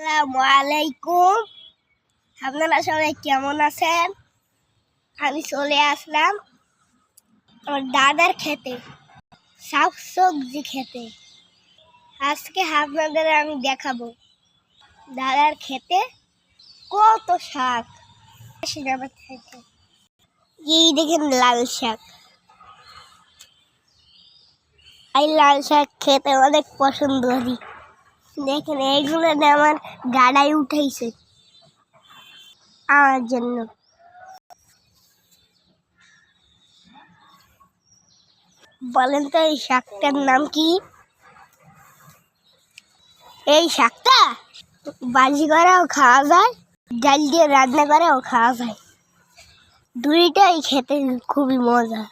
আসসালামু আলাইকুম। আপনারা সবাই কেমন আছেন? আমি চলে আসলাম আমার দাদার খেতে শাক সবজি খেতে। আজকে আপনাদের আমি দেখাবো দাদার খেতে কত শাক। আমার খেতে এই দেখেন লাল শাক। এই লাল শাক খেতে অনেক পছন্দ করি দেখেন এইগুলো আমার গাড়াই উঠাইছে। আমার জন্য। বলেন তো, এই শাকটার নাম কি? এই শাকটা? বাজি করেও খাওয়া যায়, ডাল দিয়ে রান্না করেও খাওয়া যায়। দুইটাই খেতে খুবই মজা।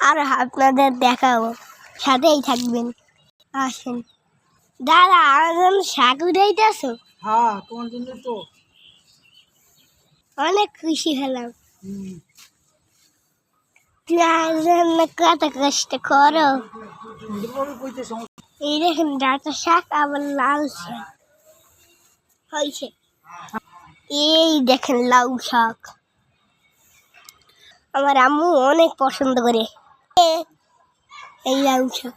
আর আপনাদের দেখাবো, সাথেই থাকবেন। আসেন। দাদা আমার শাক উঠাইতেছো? হ্যাঁ তোমার জন্য তো। অনেক খুশি হলাম। তুমি আমার জন্য কত কষ্ট করো। এই দেখেন ডাটা শাক আবার লাল শাক হয়েছে এই দেখেন লাউ শাক। আমার আম্মু অনেক পছন্দ করে। এই লাউ শাক।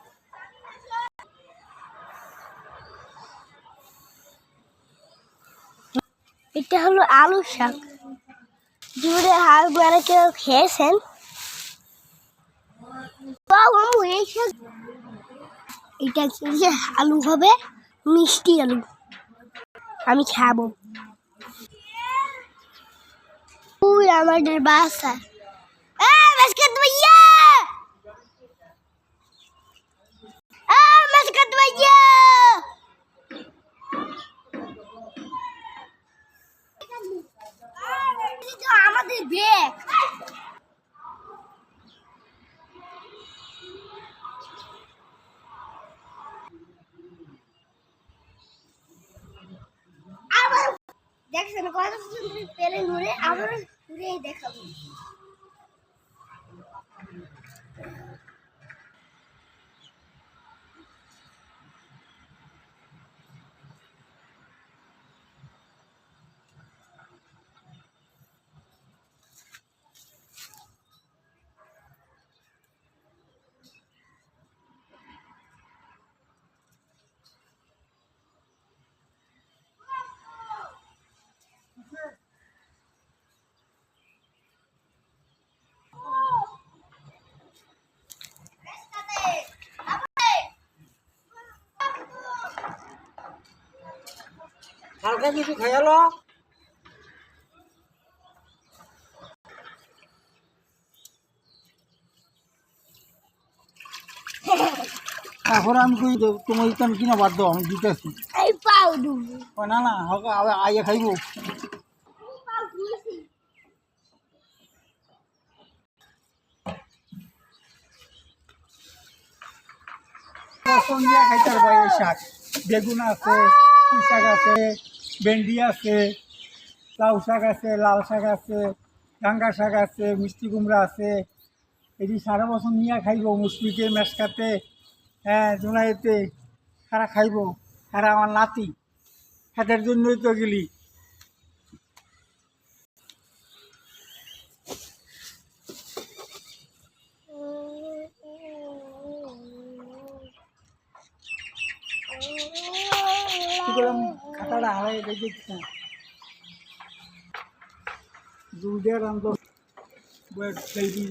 এটা হলো আলু শাক। জুড়ে হাল বেড়া কেউ খেয়েছেন? এটা হচ্ছে আলু হবে? মিষ্টি আলু। আমি খাব। আমাদের বাসা মাসকাত ভাইয়া মাসকাত ভাইয়া আমাদের ব্যাগ আবার দেখছেন কত সুন্দর পেলে ঘুরে আবার ঘুরে দেখাবো। হালকা কিছু খাইয়ালো এখন আমি কই তোমার ইতাম কিনা বাদ দাও আমি দিতেছি। না না হালকা আইয়া খাইবো। পাও ধুয়েছি পছন্দ দিয়া খাইতে পারবা শাক। বেগুন আছে পুঁই শাক আছে। ভেন্ডি আছে, লাউ শাক আছে, লাল শাক আছে ডাঙ্গা শাক আছে, মিষ্টি কুমড়া আছে। এটি সারা বছর নিয়ে খাইব মুসলিকে মেসকাতে হ্যাঁ জোনাইতে, সারা খাইব। সারা আমার নাতি, হাতের জন্যই তো গেলি। কি করলাম খাতাটা হারাই দেখেছি না আনতো খেলবি